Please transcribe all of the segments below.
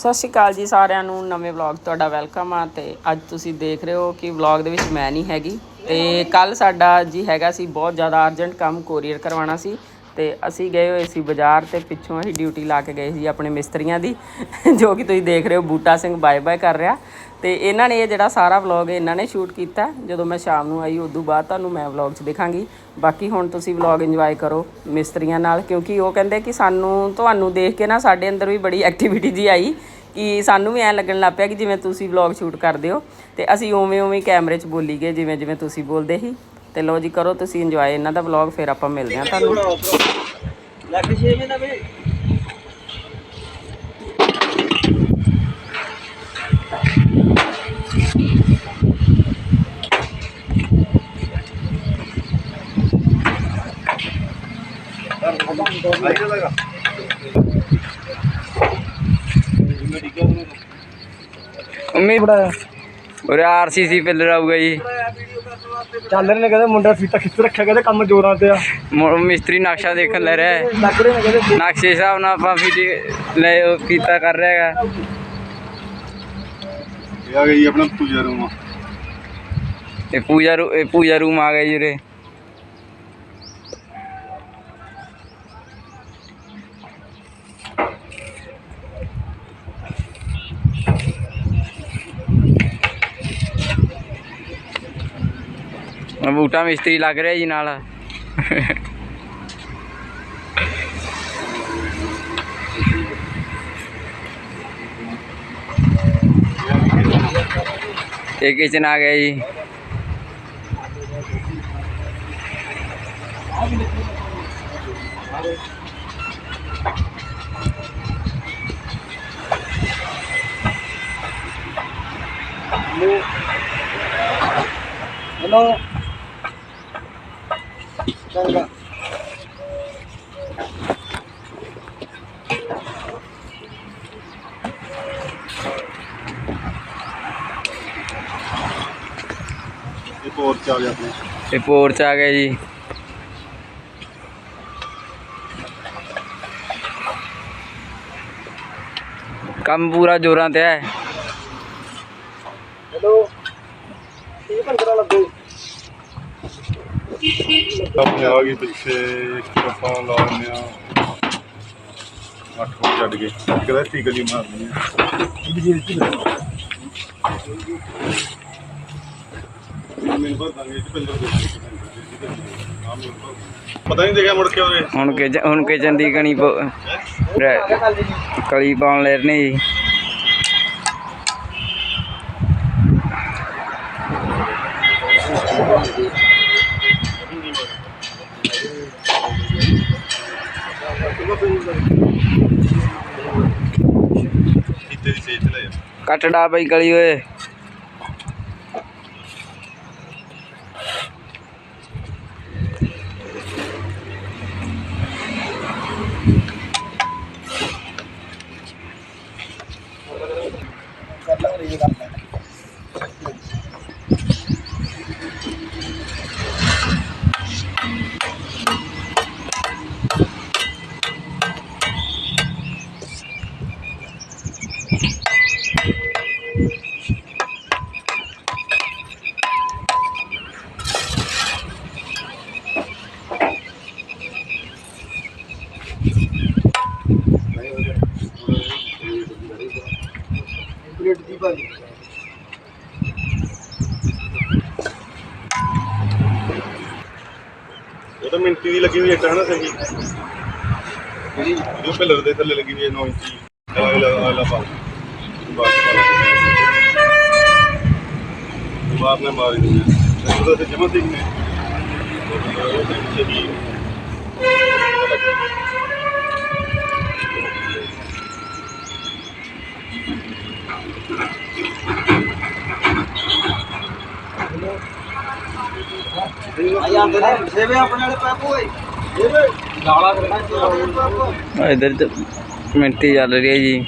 ਸਤਿ ਸ਼੍ਰੀ ਅਕਾਲ ਜੀ ਸਾਰਿਆਂ ਨੂੰ, ਨਵੇਂ ਵਲੌਗ ਤੁਹਾਡਾ ਵੈਲਕਮ ਆ ਤੇ ਅੱਜ ਤੁਸੀਂ ਦੇਖ ਰਹੇ ਹੋ ਕਿ ਵਲੌਗ ਦੇ ਵਿੱਚ ਮੈਂ ਨਹੀਂ ਹੈਗੀ। ਤੇ ਕੱਲ ਸਾਡਾ ਜੀ ਹੈਗਾ ਸੀ, ਬਹੁਤ ਜ਼ਿਆਦਾ ਅਰਜੈਂਟ ਕੰਮ ਕੋਰੀਅਰ ਕਰਵਾਉਣਾ ਸੀ ਤੇ ਅਸੀਂ ਗਏ ਹੋਏ ਸੀ ਬਾਜ਼ਾਰ ਤੇ ਪਿੱਛੋਂ ਅਸੀਂ ਡਿਊਟੀ ਲਾ ਕੇ ਗਏ ਸੀ ਆਪਣੇ ਮਿਸਤਰੀਆਂ ਦੀ, ਜੋ ਕਿ ਤੁਸੀਂ ਦੇਖ ਰਹੇ ਹੋ ਬੂਟਾ ਸਿੰਘ ਬਾਏ ਬਾਏ ਕਰ ਰਿਹਾ। ਤੇ ਇਹਨਾਂ ਨੇ ਇਹ ਜਿਹੜਾ ਸਾਰਾ ਵਲੌਗ ਇਹਨਾਂ ਨੇ ਸ਼ੂਟ ਕੀਤਾ। ਜਦੋਂ ਮੈਂ ਸ਼ਾਮ ਨੂੰ ਆਈ, ਉਦੋਂ ਬਾਅਦ ਤੁਹਾਨੂੰ ਮੈਂ ਵਲੌਗ 'ਚ ਦਿਖਾਂਗੀ। ਬਾਕੀ ਹੁਣ ਤੁਸੀਂ ਵਲੌਗ ਇੰਜੋਏ ਕਰੋ ਮਿਸਤਰੀਆਂ ਨਾਲ, ਕਿਉਂਕਿ ਉਹ ਕਹਿੰਦੇ ਕਿ ਸਾਨੂੰ, ਤੁਹਾਨੂੰ ਦੇਖ ਕੇ ਨਾ ਸਾਡੇ ਅੰਦਰ ਵੀ ਬੜੀ ਐਕਟੀਵਿਟੀ ਜੀ ਆਈ। ਕਿ ਸਾਨੂੰ ਵੀ ਐਂ ਲੱਗਣ ਲੱਗ ਪਿਆ ਕਿ ਜਿਵੇਂ ਤੁਸੀਂ ਵਲੌਗ ਸ਼ੂਟ ਕਰਦੇ ਹੋ ਤੇ ਅਸੀਂ ਉਵੇਂ ਉਵੇਂ ਕੈਮਰੇ 'ਚ ਬੋਲੀ ਗਏ ਜਿਵੇਂ ਜਿਵੇਂ ਤੁਸੀਂ ਬੋਲਦੇ ਸੀ। ਤੇ ਲੋ ਜੀ ਕਰੋ ਤੁਸੀਂ ਇੰਜੋਏ ਇਹਨਾਂ ਦਾ ਵਲੌਗ ਫਿਰ ਆਪਾਂ ਮਿਲਦੇ ਹਾਂ ਤੁਹਾਨੂੰ। ਲੱਗ 6 ਮਹੀਨਾ ਵੇ ਮੰਮੀ ਉਰੇ ਆਰਸੀਸੀ ਪਿੱਲਰ ਆਊਗਾ ਜੀ। ਚੱਲ ਰਹੇ ਨੇ ਕਹਿੰਦੇ ਮੁੰਡਾ ਫੀਤਾ ਖਿੱਚ ਰੱਖਿਆ ਕਹਿੰਦੇ ਕੰਮ ਜੋਰਾਂ ਤੇ ਆ। ਮ- ਮਿਸਤਰੀ ਨਕਸ਼ਾ ਦੇਖਣ ਲੈ ਰਿਹਾ ਹੈ। ਲੱਗ ਰਹੇ ਨੇ ਕਹਿੰਦੇ। ਨਕਸ਼ੇ ਹਿਸਾਬ ਨਾਲ ਆਪਾਂ ਫਿਟ ਲੈ ਉਹ ਕੀਤਾ ਕਰ ਰਿਹਾ ਹੈਗਾ। ਇਹ ਆ ਗਈ ਆਪਣਾ ਪੂਜਾ ਰੂਮ ਇਹ ਪੂਜਾ ਰੂ ਇਹ ਪੂਜਾ ਰੂਮ ਆ ਗਿਆ ਜੀ ਉਰੇ। ਬੂਟਾ ਮਿਸਤਰੀ ਲੱਗ ਰਿਹਾ ਜੀ ਨਾਲ। ਇਹ ਕਿਚਨ ਆ ਗਿਆ ਜੀ। ਹੈਲੋ ਚੰਗਾ ਇਹ ਪੋਰ ਚ ਆ ਗਿਆ ਆਪਣੇ ਇਹ ਪੋਰਚ ਆ ਗਿਆ ਜੀ ਕੰਮ ਪੂਰਾ ਜੋਰਾਂ ਤੇ ਹੈ ਹੈਲੋ ਇਹ ਪੰਦਰਾ ਲੱਗੋ ਆਪਣੇ ਆ ਗਈ ਪਿੱਛੇ ਆਪਾਂ ਲਾ ਲੈਂਦੇ ਆ 8 ਵਜੇ ਛੱਡ ਗਏ ਕਿਹਦਾ ਠੀਕ ਜੀ ਮਾਰਨੀ ਆ। ਇਹਦੀ ਜੀ ਵਿੱਚ ਮੈਨੂੰ ਪਤਾ ਨਹੀਂ ਇਹ ਪਿੰਡੋਂ ਪਤਾ ਨਹੀਂ ਦੇਖਿਆ ਮੁੜ ਕੇ ਉਹਨੇ। ਹੁਣ ਕਿ ਹੁਣ ਕਿਚਨ ਦੀ ਕਣੀ ਕਲੀ ਪਾਉਣ ਲੈ ਰਹੇ ਜੀ। ਕੱਟੜਾ ਪਈ ਗਲੀ ਓਏ। ਜਿਹੜੀ ਜੋ ਪਿਲਰ ਦੇ ਥੱਲੇ ਲੱਗੀ ਹੋਈ ਹੈ 9 ਇੰਚੀ ਅਲੱਗ ਅਲੱਗ ਅਲੱਗ ਪਾ ਬਾਅਦ ਨੇ ਮਾਰੀ ਦਿੰਦੇ ਉਹ ਤਾਂ ਜਮਾ ਠੀਕ ਨੇ ਉਹ ਤਾਂ ਪਿੱਛੇ ਵੀ ਆ ਜਾਂਦੇ ਸੇਵੇ ਆਪਣੇ ਵਾਲੇ ਪੈਪ ਓਏ। ਸੇਵੇ ਗਾਲਾ ਕਰਨਾ ਇਧਰ ਤੇ ਮਿੰਟੀ ਚੱਲ ਰਹੀ ਹੈ ਜੀ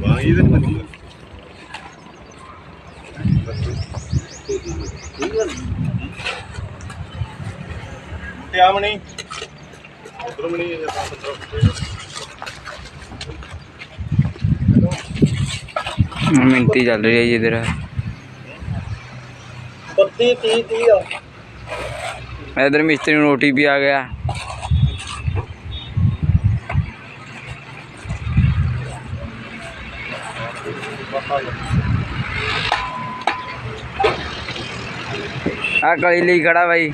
ਹਾਂ ਇਹਦੇ ਚ ਨਹੀਂ ਤੇ ਆਮਣੀ ਉਧਰ ਮਣੀ ਇਹ ਆਪਾਂ ਪੱਤਰ ਮਿੰਟੀ ਚੱਲ ਰਹੀ ਹੈ ਜੀ ਇਧਰ 32 30 30 ਆ ਇਧਰ ਮਿਸਤਰੀ ਨੂੰ ਰੋਟੀ ਵੀ ਆ ਗਿਆ ਆ ਕਲੀ ਲਈ ਖੜਾ ਬਾਈ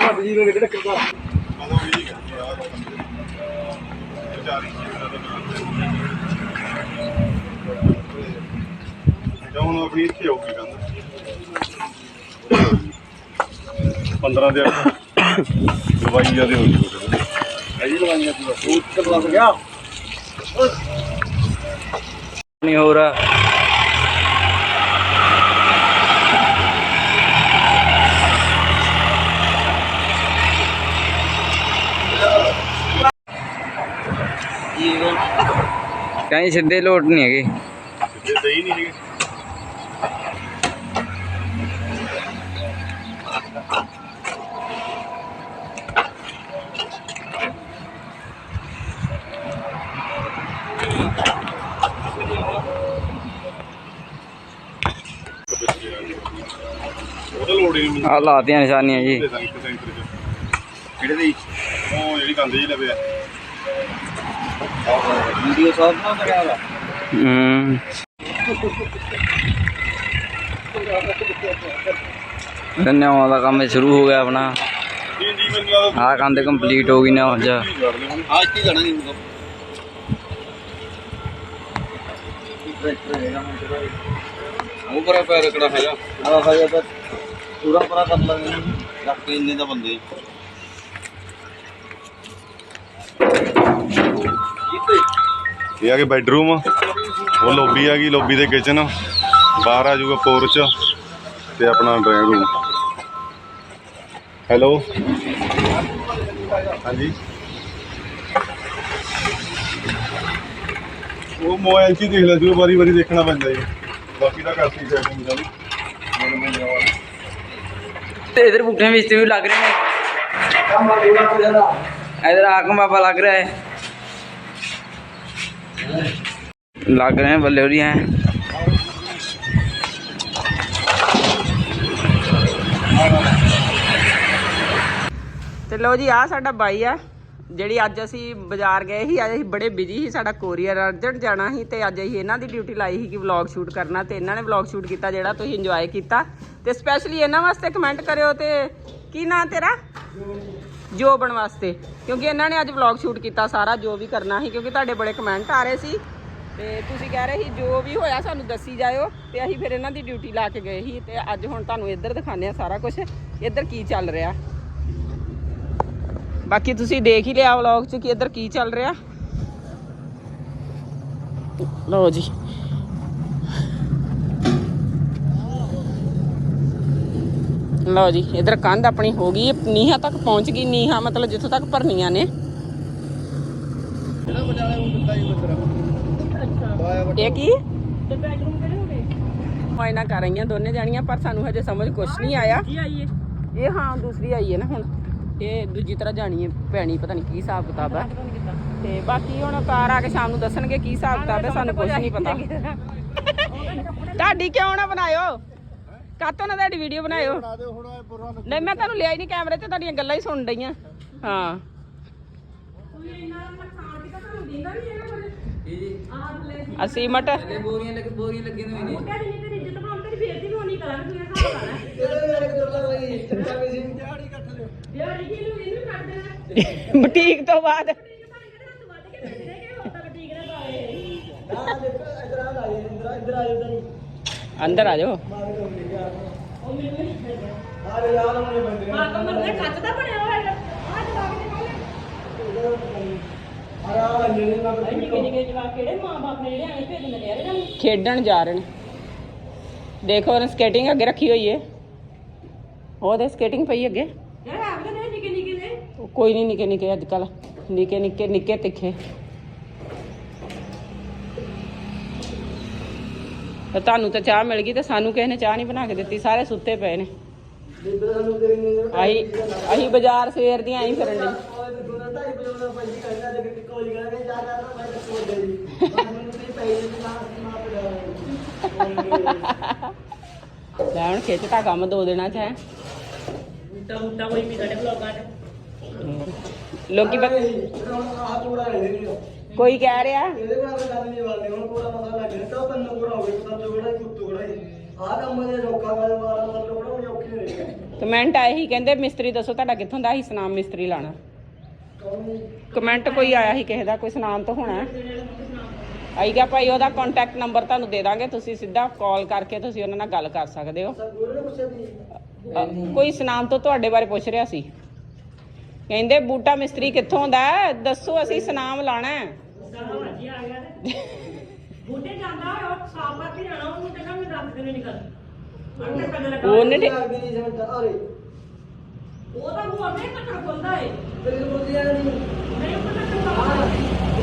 ਆ ਬਿਜਲੀ ਨੂੰ ਕਿਹੜਾ ਕਿਰਦਾ ਕਦੋਂ ਵੀ ਨਹੀਂ ਕਰਦੀ ਆ ਵਿਚਾਰੀ ਜਦੋਂ ਹੁਣ ਆਪਣੀ ਇੱਥੇ ਆਉਗੀ ਕੰਧ 15 ਦੇ ਦਵਾਈ ਜਿਆਦੇ ਹੋ ਜੂ ਅਜੀ ਲਵਾਈਆਂ ਤੂੰ ਉਹ ਲੱਗ ਗਿਆ। ਨਹੀਂ ਹੋ ਰਹਾ। ਕहीं ਸਿੱਧੇ ਲੋਟ ਨਹੀਂ ਹੈਗੇ। ਸਿੱਧੇ ਸਹੀ ਨਹੀਂ ਹੈਗੇ। ਨਹੀਂ। ਆ ਲਾਤੀਆਂ ਨਿਸ਼ਾਨੀਆਂ ਜੀ। ਕਿਹੜੇ ਦੀ? ਉਹ ਜਿਹੜੀ ਕੰਧ ਜੀ ਲਵੇ ਆ ਵੀਡੀਓ ਸਾਫ਼ ਨਾ ਕਰਿਆ ਵਾ। ਹੂੰ ਧੰਨਵਾਦ ਦਾ ਕੰਮ ਸ਼ੁਰੂ ਹੋ ਗਿਆ ਆਪਣਾ। ਜੀ ਜੀ ਮੈਨੂੰ ਆਹ ਕੰਧ ਕੰਪਲੀਟ ਹੋ ਗਈ ਨਾ ਅੱਜ ਆ ਕੀ ਜਾਣਾ ਨਹੀਂ ਹੁੰਦਾ ਉਹ ਪਰਾ ਪੈਰ ਹੈਗਾ। ਆ ਹੈਗਾ ਤਾਂ ਪੂਰਾ ਪਰਾ ਕਰ ਲਾਂਗੇ। ਰੱਖ ਕੇ ਇੰਨੇ ਦਾ ਬੰਦੇ ਇਹ ਆ ਕੇ ਬੈਡਰੂਮ, ਉਹ ਲੌਬੀ ਆ ਗਈ ਲੌਬੀ ਦੇ ਕਿਚਨ ਬਾਹਰ ਆ ਜਾਊਗਾ ਪੋਰਚ ਤੇ ਆਪਣਾ ਡਰਾਇੰਗ ਰੂਮ ਹੈਲੋ ਹਾਂਜੀ? ਉਹ ਮੋਬਾਈਲ 'ਚ ਦੇਖ ਲੈ ਜੂ ਵਾਰੀ ਵਾਰੀ ਦੇਖਣਾ ਪੈਂਦਾ ਜੀ। ਬਾਕੀ ਦਾ ਕਰਤੀ ਸੈਟਿੰਗ ਦਾ ਤੇ ਇਧਰ ਬੂਟੇ ਵਿੱਚ ਵੀ ਲੱਗ ਰਹੇ ਨੇ। ਇਧਰ ਆਕਮ ਬਾਬਾ ਲੱਗ ਰਿਹਾ ਹੈ। लग रहे हैं बल्ले हो रही हैं ਤੇ ਲਓ ਜੀ ਆ ਸਾਡਾ ਬਾਈ ਆ ਜਿਹੜੀ ਅੱਜ ਅਸੀਂ ਬਾਜ਼ਾਰ ਗਏ ਸੀ ਅੱਜ ਅਸੀਂ ਬੜੇ ਬਿਜੀ ਸੀ ਸਾਡਾ ਕੋਰੀਅਰ ਅਰਜੈਂਟ ਜਾਣਾ ਸੀ ਤੇ ਅੱਜ ਅਸੀਂ ਇਹਨਾਂ ਦੀ ਡਿਊਟੀ ਲਾਈ ਸੀ ਕਿ ਵਲੌਗ ਸ਼ੂਟ ਕਰਨਾ ਤੇ ਇਹਨਾਂ ਨੇ ਵਲੌਗ ਸ਼ੂਟ ਕੀਤਾ ਜਿਹੜਾ ਤੁਸੀਂ ਇੰਜੋਏ ਕੀਤਾ ਤੇ ਸਪੈਸ਼ਲੀ ਇਹਨਾਂ ਵਾਸਤੇ ਕਮੈਂਟ ਕਰਿਓ ਤੇ ਕੀ ਨਾਂ ਤੇਰਾ ਜੋਬਨ ਵਾਸਤੇ। ਕਿਉਂਕਿ ਇਹਨਾਂ ਨੇ ਅੱਜ ਵਲੌਗ ਸ਼ੂਟ ਕੀਤਾ ਸਾਰਾ, ਜੋ ਵੀ ਕਰਨਾ ਸੀ, ਕਿਉਂਕਿ ਤੁਹਾਡੇ ਬੜੇ ਕਮੈਂਟ ਆ ਰਹੇ ਸੀ। ਤੇ ਤੁਸੀਂ ਕਹਿ ਰਹੇ ਸੀ, ਜੋ ਵੀ ਹੋਇਆ ਸਾਨੂੰ ਦੱਸੀ ਜਾਇਓ। ਤੇ ਅਸੀਂ ਫਿਰ ਇਹਨਾਂ ਦੀ ਡਿਊਟੀ ਲਾ ਕੇ ਗਏ ਸੀ। ਤੇ ਅੱਜ ਹੁਣ ਤੁਹਾਨੂੰ ਇੱਧਰ ਦਿਖਾਉਂਦੇ ਆ ਸਾਰਾ ਕੁਝ ਇੱਧਰ ਕੀ ਚੱਲ ਰਿਹਾ? ਬਾਕੀ ਤੁਸੀਂ ਦੇਖ ਹੀ ਲਿਆ ਵਲੌਗ 'ਚ ਕਿ ਇੱਧਰ ਕੀ ਚੱਲ ਰਿਹਾ। ਲਓ ਜੀ। ਲਓ ਜੀ ਇੱਧਰ ਕੰਧ ਆਪਣੀ ਹੋ ਗਈ ਨੀਹਾਂ ਤੱਕ ਪਹੁੰਚ ਗਈ ਨੀਹਾਂ ਮਤਲਬ ਜਿੱਥੋਂ ਤੱਕ ਭਰਨੀਆਂ ਨੇ। ਜਿਹੜਾ ਬਜਾਲੇ ਉਹ ਦਿੱਤਾ ਹੀ ਮੰਦਰ ਇਹ ਕੀ? ਤੇ ਬੈਡਰੂਮ ਕਿਹੜੇ ਹੋ ਗਏ? ਮਾਇਨਾ ਕਰ ਰਹੀਆਂ ਦੋਨੇ ਜਾਣੀਆਂ ਪਰ ਸਾਨੂੰ ਹਜੇ ਸਮਝ ਕੁਝ ਨਹੀਂ ਆਇਆ। ਇਹ ਹਾਂ ਦੂਸਰੀ ਆਈ ਹੈ ਨਾ ਹੁਣ। ਇਹ ਦੂਜੀ ਤਰ੍ਹਾਂ ਜਾਣੀ ਹੈ ਪੈਣੀ ਪਤਾ ਨਹੀਂ ਕੀ ਹਿਸਾਬ ਕਿਤਾਬ ਹੈ ਤੇ ਬਾਕੀ ਹੁਣ ਕਾਰ ਆ ਕੇ ਸ਼ਾਮ ਨੂੰ ਦੱਸਣਗੇ ਕੀ ਹਿਸਾਬ ਕਿਤਾਬ ਹੈ ਸਾਨੂੰ ਕੁਝ ਨਹੀਂ ਪਤਾ। ਤੁਹਾਡੀ ਕਿਉਂ ਨਾ ਬਣਾਇਓ? ਕਾਤੋਂ ਨਾ ਤੁਹਾਡੀ ਵੀਡੀਓ ਬਣਾਇਓ? ਨਹੀਂ ਮੈਂ ਤੁਹਾਨੂੰ ਲਿਆ ਹੀ ਨਹੀਂ ਕੈਮਰੇ ਤੇ ਤੁਹਾਡੀਆਂ ਗੱਲਾਂ ਹੀ ਸੁਣ ਡਈਆਂ। ਹਾਂ। ਅਸੀਂ ਮਟ ਬੋਰੀਆਂ ਲੱਗੇ ਬੋਰੀਆਂ ਨੇ। ਨਹੀਂ ਬੁਟੀਕ ਤੋਂ ਬਾਅਦ। ਆ ਦੇਖੋ ਇਧਰ ਆ ਲਾਈ ਇੰਦਰ ਇਧਰ ਆ ਜਾਓ ਅੰਦਰ ਆ ਜਾਓ। ਖੇਡਣ ਜਾ ਰਹੇ ਨੇ। ਦੇਖੋ ਉਹਨੇ ਸਕੇਟਿੰਗ ਅੱਗੇ ਰੱਖੀ ਹੋਈ ਏ। ਉਹਦੇ ਸਕੇਟਿੰਗ ਪਈ ਅੱਗੇ। ਕੋਈ ਨਹੀਂ ਨਿੱਕੇ ਨਿੱਕੇ ਅੱਜ ਕੱਲ ਨਿੱਕੇ ਨਿੱਕੇ ਨਿੱਕੇ ਤਿੱਖੇ। ਤੇ ਤੁਹਾਨੂੰ ਤਾਂ ਚਾਹ ਮਿਲ ਗਈ ਤੇ ਸਾਨੂੰ ਕਿਸੇ ਨੇ ਚਾਹ ਨਹੀਂ ਬਣਾ ਕੇ ਦਿੱਤੀ ਸਾਰੇ ਸੁੱਤੇ ਪਏ ਨੇ। ਨਹੀਂ ਅਸੀਂ ਬਾਜ਼ਾਰ ਸਵੇਰ ਦੀਆਂ ਆਈ ਫਿਰਨ ਲਈ ਲੈ ਹੁਣ ਖਿੱਚਤਾ ਕੰਮ ਦੋ ਦਿਨਾਂ ਚ ਹੈ। ਮੁੱਟਾ ਮੁੱਟਾ ਕੋਈ ਵੀ ਸਾਡੇ ਬਲੌਗਾਂ 'ਚ। ਲੋਕੀ ਪਤਾ ਕੋਈ ਕਹਿ ਰਿਹਾ? ਇਹਦੇ ਨਾਲ ਤਾਂ ਗੱਲ ਨਹੀਂ ਬਣਦੀ ਹੁਣ ਪੂਰਾ ਮਸਾ ਲੱਗ ਗਿਆ। ਤਾਂ ਤੈਨੂੰ ਪੂਰਾ ਹੋ ਗਿਆ ਤਾਂ ਜਿਹੜਾ ਕੁੱਤੂ ਕੜਾ ਆਹ ਕੰਮ ਜੇ ਰੋਕਾ ਕਰ ਮਾਰਾ ਤਾਂ ਲੋੜਾ ਵੀ ਔਖੀ ਨਹੀਂ ਰਹੀ ਕਮੈਂਟ ਆਏ ਸੀ ਕਹਿੰਦੇ ਮਿਸਤਰੀ ਦੱਸੋ ਤੁਹਾਡਾ ਕਿੱਥੋਂ ਦਾ ਸੀ ਸੁਨਾਮ ਮਿਸਤਰੀ ਲਾਣਾ ਕਮੈਂਟ ਕੋਈ ਆਇਆ ਸੀ ਕਿਸੇ ਦਾ ਕੋਈ ਸੁਨਾਮ ਤੋਂ ਹੋਣਾ ਆਈ ਗਿਆ ਭਾਈ ਉਹਦਾ ਕੰਟੈਕਟ ਨੰਬਰ ਤੁਹਾਨੂੰ ਦੇ ਦਾਂਗੇ ਤੁਸੀਂ ਸਿੱਧਾ ਕਾਲ ਕਰਕੇ ਤੁਸੀਂ ਉਹਨਾਂ ਨਾਲ ਗੱਲ ਕਰ ਸਕਦੇ ਹੋ। ਅ, ਕੋਈ ਸੁਨਾਮ ਤੋਂ ਤੁਹਾਡੇ ਬਾਰੇ ਪੁੱਛ ਰਿਹਾ ਸੀ? ਕਹਿੰਦੇ ਬੂਟਾ ਮਿਸਤਰੀ ਕਿੱਥੋਂ ਦਾ ਹੈ? ਦੱਸੋ ਅਸੀਂ ਸੁਨਾਮ ਲਾਣਾ ਹੈ। ਬੂਟੇ ਜਾਂਦਾ ਹੋਇਆ ਉਹ ਸਾਫ਼ ਕਰਕੇ ਜਾਣਾ ਉਹਨੂੰ ਕਹਿੰਦਾ ਮੈਂ ਰੱਖ ਕੇ ਨਹੀਂ ਨਿਕਲ ਉਹਨੇ ਪਹਿਲੇ ਉਹਨੇ ਠੇ- ਲੱਗਦੀ ਨਹੀਂ ਸਮਝਦਾ ਅਰੇ ਉਹ ਤਾਂ ਹੋਰ ਨਹੀਂ ਕੱਟੜ ਖੁੱਲਦਾ ਏ। ਤੇਰੀ ਬੁੱਧੀਆਂ ਨਹੀਂ। ਨਹੀਂ ਉਹ ਕੱਟੜ ਇਹ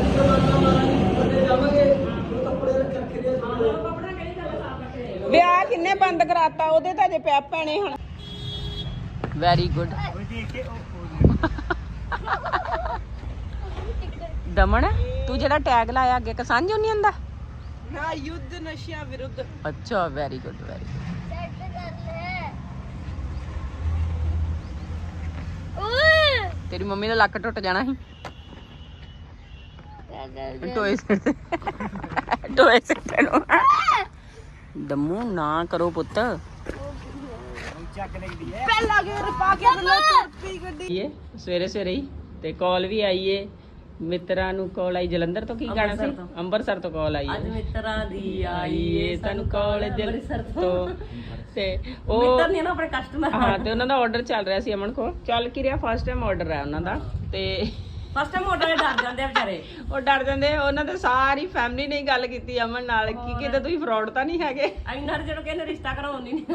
ਜ਼ਮਾਨਾ ਮਾਰਾ ਨਹੀਂ ਬੰਦੇ ਜਾਵਾਂਗੇ। ਉਹ ਕੱਪੜੇ ਰੱਖ ਰੱਖ ਦੇ ਹਾਂ ਕੱਪੜਾ ਕਿਹੜੀ ਗੱਲ ਸਾਫ਼ ਕਰਕੇ ਵਿਆਹ ਕਿੰਨੇ ਬੰਦ ਕਰਾਤਾ ਉਹਦੇ ਤਾਂ ਜੇ ਪੈ ਪੈਣੇ ਹੁਣ। Very good Daman? ਤੂੰ ਜਿਹੜਾ ਟੈਗ ਲਾਇਆ ਅੱਗੇ ਕਿਸਾਨ ਯੂਨੀਅਨ ਦਾ ਨਾ ਯੁੱਧ ਨਸ਼ਿਆਂ ਵਿਰੁੱਧ। ਅੱਛਾ ਵੈਰੀ ਗੁੱਡ ਵੈਰੀ ਤੇਰੀ ਮੰਮੀ ਦਾ ਲੱਕ ਟੁੱਟ ਜਾਣਾ ਸੀ। ਟੋਏ ਟੋਏ ਨੂੰ। ਦਮੂ ਨਾ ਕਰੋ ਪੁੱਤ। ਪਹਿਲਾ ਗੇਰ ਪਾ ਕੇ ਬਲੋ ਪੀ ਗੱਡੀ। ਇਹ ਸਵੇਰੇ ਸਵੇਰੇ ਹੀ ਤੇ ਕਾਲ ਵੀ ਆਈ ਏ ਮਿੱਤਰਾਂ ਨੂੰ ਕਾਲ ਆਈ ਜਲੰਧਰ ਤੋਂ ਕੀ ਗਾਣਾ ਸੀ? ਅੰਮ੍ਰਿਤਸਰ ਤੋਂ। ਕਾਲ ਆਈ ਅੱਜ ਮਿੱਤਰਾਂ ਦੀ ਆਈ ਏ ਸਾਨੂੰ ਕਾਲ ਅੰਮ੍ਰਿਤਸਰ ਤੋਂ। ਤੇ। ਉਹ ਮਿੱਤਰ ਨੇ ਨਾ ਆਪਣੇ ਕਸਟਮਰ ਹਾਂ ਤੇ ਉਹਨਾਂ ਦਾ ਆਰਡਰ ਚੱਲ ਰਿਹਾ ਸੀ ਅਮਨ ਕੋਲ। ਚੱਲ ਕੀ ਰਿਹਾ? ਫਸਟ ਟਾਈਮ ਆਰਡਰ ਹੈ ਉਹਨਾਂ ਦਾ। ਤੇ ਫਸਟ ਟਾਈਮ ਆਰਡਰ ਡਰ ਜਾਂਦੇ ਆ ਵਿਚਾਰੇ। ਉਹ ਡਰ ਜਾਂਦੇ ਉਹਨਾਂ ਦੇ ਸਾਰੀ ਫੈਮਿਲੀ ਨੇ ਹੀ ਗੱਲ ਕੀਤੀ ਅਮਨ ਨਾਲ ਕੀ ਕਿਤੇ ਤੁਸੀਂ ਫਰਾਡ ਤਾਂ ਨਹੀਂ ਹੈਗੇ? ਇੰਨਾ ਜਦੋਂ ਕਹਿੰਦੇ ਰਿਸ਼ਤਾ ਕਰਾਉਣ ਦੀ ਨਹੀਂ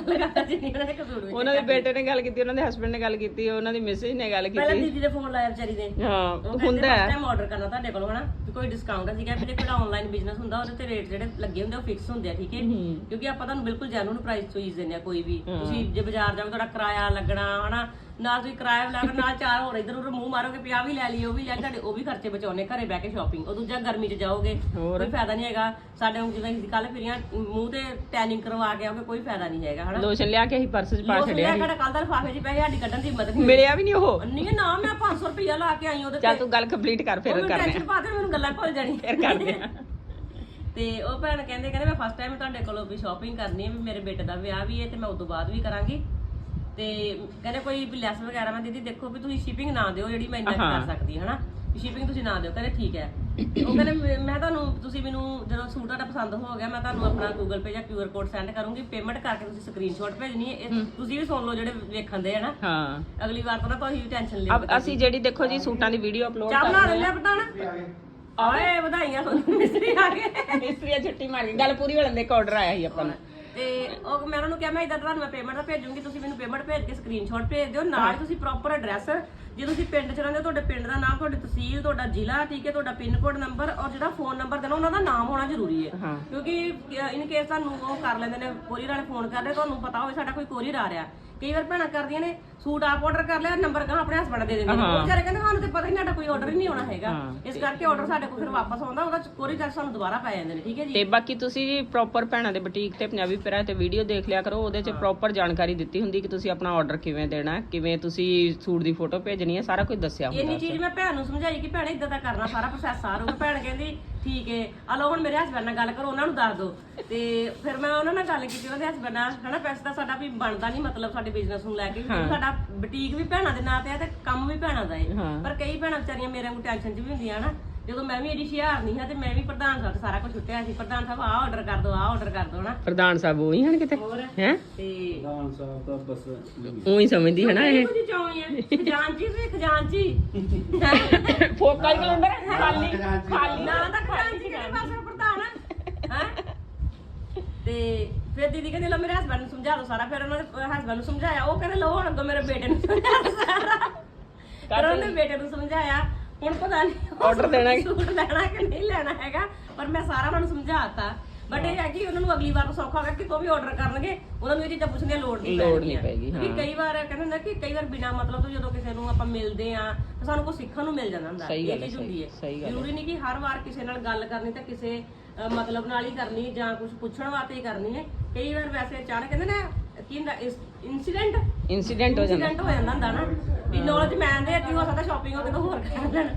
ਜਿੰਨੀ ਉਹਨਾਂ ਦੇ ਕਸੂਰ ਵਿੱਚ ਉਹਨਾਂ ਦੇ ਬੇਟੇ ਨੇ ਗੱਲ ਕੀਤੀ ਉਹਨਾਂ ਦੇ ਹਸਬੰਡ ਨੇ ਗੱਲ ਕੀਤੀ ਉਹਨਾਂ ਦੀ ਮਿਸਿਸ ਨੇ ਗੱਲ ਪਹਿਲਾਂ ਕੀਤੀ। ਦੀਦੀ ਦੇ ਫੋਨ ਲਾਇਆ ਵਿਚਾਰੀ ਦੇ। ਹਾਂ ਉਹ ਹੁੰਦਾ ਫਸਟ ਹੈ। ਟਾਈਮ ਆਰਡਰ ਕਰਨਾ ਤੁਹਾਡੇ ਕੋਲ ਹਨਾ? ਵੀ ਕੋਈ ਡਿਸਕਾਊਂਟ ਹੈ? ਸੀਗਾ ਵੀ ਜਿਹੜਾ ਆਨਲਾਈਨ ਬਿਜ਼ਨਸ ਹੁੰਦਾ ਉਹਦੇ ਤੇ ਰੇਟ ਜਿਹੜੇ ਲੱਗੇ ਹੁੰਦੇ ਉਹ ਫਿਕਸ ਹੁੰਦੇ ਆ ਠੀਕ ਹੈ? ਕਿਉਂਕਿ ਆਪਾਂ ਤੁਹਾਨੂੰ ਬਿਲਕੁਲ ਜੈਨੂਨ ਪ੍ਰਾਈਸ ਚੀਜ਼ ਦਿੰਦੇ ਆ ਕੋਈ ਵੀ। ਤੁਸੀਂ ਜੇ ਬਾਜ਼ਾਰ ਜਾਓਗੇ ਤੁਹਾਡਾ ਕਿਰਾਇਆ ਲੱਗਣਾ ਹਨਾ? ਨਾਲ ਤੁਸੀਂ ਕਿਰਾਇਆ ਵੀ ਲਾਗੇ ਨਾਲ ਚਾਰ ਹੋਰ ਇਧਰ ਉਧਰ ਮੂੰਹ ਮਾਰੋਗੇ ਪਿਆ ਵੀ ਲੈ ਲਈ ਉਹ ਵੀ ਲੈ ਲਈ, ਤੁਹਾਡੇ ਉਹ ਵੀ ਖਰਚੇ ਬਚਾਉਣੇ ਘਰੇ ਬਹਿ ਕੇ ਸ਼ਾਪਿੰਗ ਉਹ ਦੂਜਾ ਗਰਮੀ 'ਚ ਜਾਓਗੇ ਕੋਈ ਫਾਇਦਾ ਨਹੀਂ ਹੈਗਾ। ਸਾਡੇ ਹੁਣ ਜਿਵੇਂ ਅਸੀਂ ਕੱਲ ਫਿਰੀਆਂ ਮੂੰਹ ਤੇ ਟੈਨਿੰਗ ਕਰਵਾ ਕੇ ਆਓਗੇ ਕੋਈ ਫਾਇਦਾ ਨਹੀਂ ਹੈਗਾ ਹਨਾ? ਲੋਸ਼ਨ ਲਿਆ ਕੇ ਅਸੀਂ ਪਰਸ 'ਚ ਪਾ ਛੱਡਿਆ ਲਿਆ ਸਾਡਾ ਕੱਲ ਦਾ ਲਿਫਾਫੇ 'ਚ ਪੈਸੇ ਸਾਡੀ ਕੱਢਣ ਦੀ ਹਿੰਮਤ ਨਹੀਂ ਮਿਲਿਆ ਵੀ ਨਹੀਂ ਉਹ? ਨਹੀਂ ਨਾ ਮੈਂ 500 ਰੁਪਇਆ ਲਾ ਕੇ ਆਈ ਉਹਦੇ ਚੱਲ ਤੇ। ਤੂੰ ਗੱਲ ਕੰਪਲੀਟ ਕਰ ਫਿਰ ਉਹ ਕਰਦੇ ਟੈਨਸ਼ਨ ਪਾ ਦੇ ਮੈਨੂੰ ਗੱਲਾਂ ਭੁੱਲ ਜਾਣੀ ਫਿਰ ਕਰਦੇ ਆ ਤੇ ਉਹ ਭੈਣ ਕਹਿੰਦੇ ਕਹਿੰਦੇ ਮੈਂ ਫਸਟ ਟਾਈਮ ਤੁਹਾਡੇ ਕੋਲੋਂ ਵੀ ਸ਼ਾਪਿੰਗ ਕਰਨੀ ਹੈ ਵੀ ਮੇਰੇ ਬੇਟੇ ਦਾ ਵਿਆਹ ਵੀ ਹੈ ਤੇ ਮੈਂ ਉਦੋਂ ਬਾਅਦ ਵੀ ਕਰਾਂਗੀ। ਤੇ ਕਹਿੰਦੇ ਕੋਈ ਵੀ ਲੈਸ ਵਗੈਰਾ ਮੈਂ ਦੀਦੀ ਦੇਖੋ ਵੀ ਤੁਸੀਂ ਸ਼ਿਪਿੰਗ ਨਾ ਦਿਓ ਜਿਹੜੀ ਮੈਂ ਇੰਨਾ ਕੁ ਕਰ ਸਕਦੀ ਹਾਂ ਹਨਾ ਸ਼ਿਪਿੰਗ ਤੁਸੀਂ ਨਾ ਦਿਓ ਕਹਿੰਦੇ ਠੀਕ ਹੈ। ਉਹ ਕਹਿੰਦੇ ਮੈਂ- ਮੈਂ ਤੁਹਾਨੂੰ ਤੁਸੀਂ ਮੈਨੂੰ ਜਦੋਂ ਸੂਟ ਤੁਹਾਡਾ ਪਸੰਦ ਹੋ ਗਿਆ ਮੈਂ ਤੁਹਾਨੂੰ ਆਪਣਾ ਗੂਗਲ ਪੇ ਜਾਂ QR ਕੋਡ ਸੈਂਡ ਕਰੂੰਗੀ ਪੇਮੈਂਟ ਕਰਕੇ ਤੁਸੀਂ ਸਕਰੀਨਸ਼ਾਟ ਭੇਜਣੀ ਹੈ ਇਹ ਤੁਸੀਂ ਵੀ ਸੁਣ ਲਓ ਜਿਹੜੇ ਵੇਖਣ ਦੇ ਹਨਾ? ਹਾਂ। ਅਗਲੀ ਵਾਰ ਤੋਂ ਨਾ ਤੁਸੀਂ ਵੀ ਟੈਨਸ਼ਨ ਲਿਓ। ਅਬ ਅਸੀਂ ਜਿਹੜੀ ਦੇਖੋ ਜੀ ਸੂਟਾਂ ਦੀ ਵੀਡੀਓ ਅਪਲੋਡ ਚਾਹ ਬਣਾ ਲੈਂਦੇ ਆ ਪਤਾਣਾ ਆਏ ਵਧਾਈਆਂ ਤੁਹਾਨੂੰ ਮਿਸਤਰੀ ਆ ਗਏ। ਮਿਸਤਰੀ ਛੁੱਟੀ ਮਾਰ। ਗਈ ਗੱਲ ਪੂਰੀ ਹੋਣ ਦੇ ਇੱਕ ਆਰਡਰ ਆਇਆ ਸੀ ਆਪਾਂ ਨੂੰ। ਤੇ ਉਹ ਮੈਂ ਉਹਨਾਂ ਨੂੰ ਕਿਹਾ ਮੈਂ ਇਦਾਂ ਤੁਹਾਨੂੰ ਮੈਂ ਪੇਮੈਂਟ ਦਾ ਭੇਜੂੰਗੀ ਤੁਸੀਂ ਮੈਨੂੰ ਪੇਮੈਂਟ ਭੇਜ ਕੇ ਸਕਰੀਨਸ਼ਾਟ ਭੇਜ ਦਿਓ ਨਾਲ ਤੁਸੀਂ ਪ੍ਰੋਪਰ ਐਡਰੈਸ ਜੇ ਤੁਸੀਂ ਪਿੰਡ ਚ ਰਹਿੰਦੇ ਹੋ ਤੁਹਾਡੇ ਪਿੰਡ ਦਾ ਨਾਮ ਤੁਹਾਡੀ ਤਹਿਸੀਲ ਤੁਹਾਡਾ ਜ਼ਿਲ੍ਹਾ ਠੀਕ ਹੈ ਤੁਹਾਡਾ ਪਿੰਨ ਕੋਡ ਨੰਬਰ ਔਰ ਜਿਹੜਾ ਫੋਨ ਨੰਬਰ ਦੇਣਾ ਉਹਨਾਂ ਦਾ ਨਾਮ ਹੋਣਾ ਜ਼ਰੂਰੀ ਹੈ। ਕਿਉਂਕਿ ਇਨ ਕੇਸ ਤੁਹਾਨੂੰ ਉਹ ਕਰ ਲੈਂਦੇ ਨੇ ਕੋਰੀਅਰ ਵਾਲੇ ਫੋਨ ਕਰ ਰਹੇ ਤੁਹਾਨੂੰ ਪਤਾ ਹੋਵੇ ਸਾਡਾ ਕੋਈ ਕੋਰੀਅਰ ਆ ਰਿਹਾ। ਕਈ ਵਾਰ ਭੈਣਾਂ ਕਰਦੀਆਂ ਨੇ ਸੂਟ ਆਪ ਆਰਡਰ ਕਰ ਲਿਆ ਨੰਬਰ ਕਹਾਂ ਆਪਣੇ ਹਸਬੰਡ ਦੇ ਦਿੰਦੇ ਨੇ। ਉਹ ਵਿਚਾਰੇ ਕਹਿੰਦੇ ਸਾਨੂੰ ਤੇ ਪਤਾ ਹੀ ਨਹੀਂ ਸਾਡਾ ਕੋਈ ਆਰਡਰ ਹੀ ਨਹੀਂ ਆਉਣਾ ਹੈਗਾ। ਇਸ ਕਰਕੇ ਆਰਡਰ ਸਾਡੇ ਕੋਲ ਫਿਰ ਵਾਪਸ ਆਉਂਦਾ ਉਹਦਾ ਕੋਰੀਅਰ ਚਾਰਜ ਸਾਨੂੰ ਦੁਬਾਰਾ ਪੈ ਜਾਂਦੇ ਨੇ ਠੀਕ ਹੈ ਜੀ? ਤੇ ਬਾਕੀ ਤੁਸੀਂ ਜੀ ਪ੍ਰੋਪਰ ਭੈਣਾਂ ਦੇ ਬੁਟੀਕ ਤੇ ਪੰਜਾਬੀ ਪਿਰਾਂ ਤੇ ਵੀਡੀਓ ਦੇਖ ਲਿਆ ਕਰੋ ਉਹਦੇ 'ਚ ਪ੍ਰੋਪਰ ਜਾਣਕਾਰੀ ਦਿੱਤੀ ਹੁੰਦੀ ਕਿ ਤੁਸੀਂ ਆਪਣਾ ਆਰਡਰ ਕਿਵੇਂ ਦੇਣਾ ਕਿਵੇਂ ਤੁਸੀਂ ਸੂਟ ਦੀ ਫੋਟੋ ਭੇਜਣੀ ਭੇਜਣੀ ਹੈ ਸਾਰਾ ਕੁਝ ਦੱਸਿਆ ਇੰਨੀ ਹੁੰਦਾ ਚੀਜ਼ ਮੈਂ ਭੈਣ ਨੂੰ ਸਮਝਾਈ ਕਿ ਭੈਣੇ ਇਦਾਂ ਦਾ ਕਰਨਾ ਸਾਰਾ ਪ੍ਰੋਸੈਸ ਆ ਰਹੂਗਾ। ਭੈਣ ਕਹਿੰਦੀ ਠੀਕ ਹੈ ਆ ਲਓ ਹੁਣ ਮੇਰੇ ਹਸਬੰਡ ਨਾਲ ਗੱਲ ਕਰੋ ਉਹਨਾਂ ਨੂੰ ਦੱਸ ਦਿਓ ਤੇ ਫਿਰ ਮੈਂ ਉਹਨਾਂ ਨਾਲ ਗੱਲ ਕੀਤੀ ਉਹਨਾਂ ਦੇ ਹਸਬੰਡ ਨਾਲ ਹਨਾ ਪੈਸੇ ਤਾਂ ਸਾਡਾ ਵੀ ਬਣਦਾ ਨਹੀਂ ਮਤਲਬ ਸਾਡੇ ਬਿਜ਼ਨਸ ਨੂੰ ਲੈ ਕੇ। ਕਿਉਂਕਿ ਸਾਡਾ ਬੁਟੀਕ ਵੀ ਭੈਣਾਂ ਦੇ ਨਾਂ ਤੇ ਆ ਤੇ ਕੰਮ ਵੀ ਭੈਣਾਂ ਦਾ ਹੈ ਹਾਂ। ਪਰ ਕਈ ਭੈਣਾਂ ਵਿਚਾਰੀਆਂ ਮੇਰੇ ਨੂੰ ਟੈਨਸ਼ਨ 'ਚ ਵੀ ਹੁੰਦੀਆਂ ਹਨਾ। ਜਦੋਂ ਮੈਂ ਵੀ ਇਹਦੀ ਹੁਸ਼ਿਆਰ ਨਹੀਂ ਹਾਂ ਤੇ ਮੈਂ ਵੀ ਪ੍ਰਧਾਨ ਸਾਹਿਬ ਤੋਂ ਸਾਰਾ ਕੁਝ ਛੁੱਟਿਆ ਸੀ। ਪ੍ਰਧਾਨ ਸਾਹਿਬ ਆਹ ਆਰਡਰ ਕਰ ਦਿਓ ਆਹ ਆਰਡਰ ਕਰ ਦਿਓ ਨਾ ਪ੍ਰਧਾਨ ਸਾਹਿਬ ਉਹੀ ਹਨ ਕਿਤੇ? ਹੋਰ? ਹੈ? ਤੇ ਉਹੀ ਸਮਝਦੀ ਹੈ ਨਾ ਇਹ। ਕੁਝ ਚਾਹੀ ਹੈ? ਖਜ਼ਾਨਚੀ ਖਜ਼ਾਨਚੀ? ਫੋਕਾ ਹੀ ਕਲੰਦਰ ਖਾਲੀ ਖਾਲੀ। ਨਾ ਤਾਂ ਖਜ਼ਾਨਚੀ ਕਿਹੜੇ ਪਾਸੇ ਪ੍ਰਧਾਨ ਹੈ? ਤੇ ਫਿਰ ਦੀਦੀ ਕਹਿੰਦੇ ਲੋ ਮੇਰੇ ਹਸਬੰਡ ਨੂੰ ਸਮਝਾ ਦਿਓ ਸਾਰਾ। ਫਿਰ ਉਹਨਾਂ ਦੇ ਹਸਬੰਡ ਨੂੰ ਸਮਝਾਇਆ। ਉਹ ਕਹਿੰਦੇ ਲੋ ਹੁਣ ਅੱਗੋਂ ਮੇਰੇ ਬੇਟੇ ਨੂੰ ਸਮਝਾ ਦਿਓ ਸਾਰਾ। ਫਿਰ ਉਹਨੇ ਬੇਟੇ ਨੂੰ ਸਮਝਾਇਆ। ਹੁਣ ਪਤਾ ਨਹੀਂ Order ਦੇਣਾ ਕਿ- ਸੂਟ ਲੈਣਾ ਕਿ ਨਹੀਂ ਲੈਣਾ ਹੈਗਾ ਪਰ ਮੈਂ ਸਾਰਾ ਉਹਨਾਂ ਨੂੰ ਸਮਝਾਤਾ ਬਟ ਇਹ ਹੈ ਕਿ ਉਹਨਾਂ ਨੂੰ ਅਗਲੀ ਵਾਰ ਤੋਂ ਸੌਖਾ ਹੋਗਾ ਕਿ ਕੋਈ ਵੀ ਆਰਡਰ ਕਰਨਗੇ ਉਹਨਾਂ ਨੂੰ ਇਹ ਚੀਜ਼ਾਂ ਪੁੱਛਣ ਦੀ ਲੋੜ ਨਹੀਂ ਲੋੜ ਨਹੀਂ। ਪੈਗੀ, ਹਾਂ। ਕਈ ਵਾਰ ਕਹਿੰਦੇ ਹੁੰਦਾ ਕਿ ਕਈ ਵਾਰ ਬਿਨਾ ਮਤਲਬ ਤੋਂ ਜਦੋਂ ਕਿਸੇ ਨੂੰ ਆਪਾਂ ਮਿਲਦੇ ਆ ਤਾਂ ਸਾਨੂੰ ਕੁਝ ਸਿੱਖਣ ਨੂੰ ਮਿਲ ਜਾਂਦਾ ਹੁੰਦਾ ਸਹੀ ਇਹ ਗੱਲ ਹੈ, ਚੀਜ਼ ਹੁੰਦੀ ਹੈ ਸਹੀ ਗੱਲ ਹੈ। ਜ਼ਰੂਰੀ ਨਹੀਂ ਕਿ ਹਰ ਵਾਰ ਕਿਸੇ ਨਾਲ ਗੱਲ ਕਰਨੀ ਤਾਂ ਕਿਸੇ ਅ, ਮਤਲਬ ਨਾਲ ਹੀ ਕਰਨੀ ਜਾਂ ਕੁਝ ਪੁੱਛਣ ਵਾਸਤੇ ਹੀ ਕਰਨੀ ਹੈ ਕਈ ਵਾਰ ਵੈਸੇ ਅਚਾਨਕ ਕਹਿੰਦੇ ਨਾ ਕੀ ਇਨਸੀਡੈਂਟ ਇਨਸੀਡੈਂਟ ਹੋ ਜਾਂਦਾ ਇਨਸੀਡੈਂਟ ਹੋ ਜਾਂਦਾ ਹੁੰਦਾ ਨਾ ਵੀ ਨੌਲੇਜ ਮੈਂ ਦੇ ਅੱਗੇ ਹੋ ਸਕਦਾ ਸ਼ਾਪਿੰਗ ਹੋ ਕੇ ਹੋਰ ਕਰ ਲੈਣ।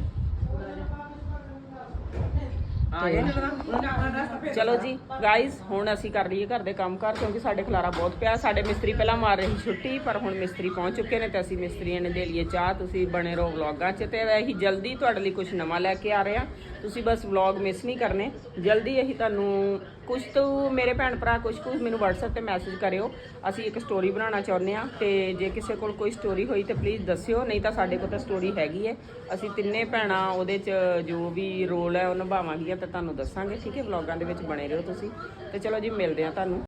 ਆ ਗਏ ਨੇ ਉਹਨਾਂ ਆਪਣਾ ਡਰੈਸ ਤਾਂ ਭੇਜ ਚਲੋ ਜੀ ਗਾਇਜ਼ ਹੁਣ ਅਸੀਂ ਕਰ ਲਈਏ ਘਰ ਦੇ ਕੰਮ ਕਾਰ ਕਿਉਂਕਿ ਸਾਡੇ ਖਲਾਰਾ ਬਹੁਤ ਪਿਆ। ਸਾਡੇ ਮਿਸਤਰੀ ਪਹਿਲਾਂ ਮਾਰ ਰਹੀ ਛੁੱਟੀ ਪਰ ਹੁਣ ਮਿਸਤਰੀ ਪਹੁੰਚ ਚੁੱਕੇ ਨੇ ਤੇ ਅਸੀਂ ਮਿਸਤਰੀਆਂ ਨੇ ਦੇ ਲਈਏ ਚਾਹ। ਤੁਸੀਂ ਬਣੇ ਰਹੋ ਵਲੌਗਾਂ 'ਚ ਤੇ ਅਸੀਂ ਜਲਦੀ ਤੁਹਾਡੇ ਲਈ ਕੁਝ ਨਵਾਂ ਲੈ ਕੇ ਆ ਰਹੇ ਹਾਂ। ਤੁਸੀਂ ਬਸ ਵਲੌਗ ਮਿਸ ਨਹੀਂ ਕਰਨੇ। ਜਲਦੀ ਅਸੀਂ ਤੁਹਾਨੂੰ ਕੁਝ ਤੋਂ ਮੇਰੇ ਭੈਣ ਭਰਾ ਕੁਝ ਕੁਝ ਮੈਨੂੰ WhatsApp ਤੇ ਮੈਸੇਜ ਕਰਿਓ। ਅਸੀਂ ਇੱਕ ਸਟੋਰੀ ਬਣਾਉਣਾ ਚਾਹੁੰਦੇ ਆ ਤੇ ਜੇ ਕਿਸੇ ਕੋਲ ਕੋਈ ਸਟੋਰੀ ਹੋਈ ਤੇ ਪਲੀਜ਼ ਦੱਸਿਓ, ਨਹੀਂ ਤਾਂ ਸਾਡੇ ਕੋਲ ਤਾਂ ਸਟੋਰੀ ਹੈਗੀ ਹੈ। ਅਸੀਂ ਤਿੰਨੇ ਭੈਣਾਂ ਉਹਦੇ 'ਚ ਜੋ ਵੀ ਰੋਲ ਹੈ ਉਹ ਨਿਭਾਵਾਂਗੀਆਂ ਤਾਂ ਤੁਹਾਨੂੰ ਦੱਸਾਂਗੇ, ਠੀਕ ਹੈ? ਵਲੌਗਾਂ ਦੇ ਵਿੱਚ ਬਣੇ ਰਹੋ ਤੁਸੀਂ। ਤੇ ਚਲੋ ਜੀ, ਮਿਲਦੇ ਆ ਤੁਹਾਨੂੰ।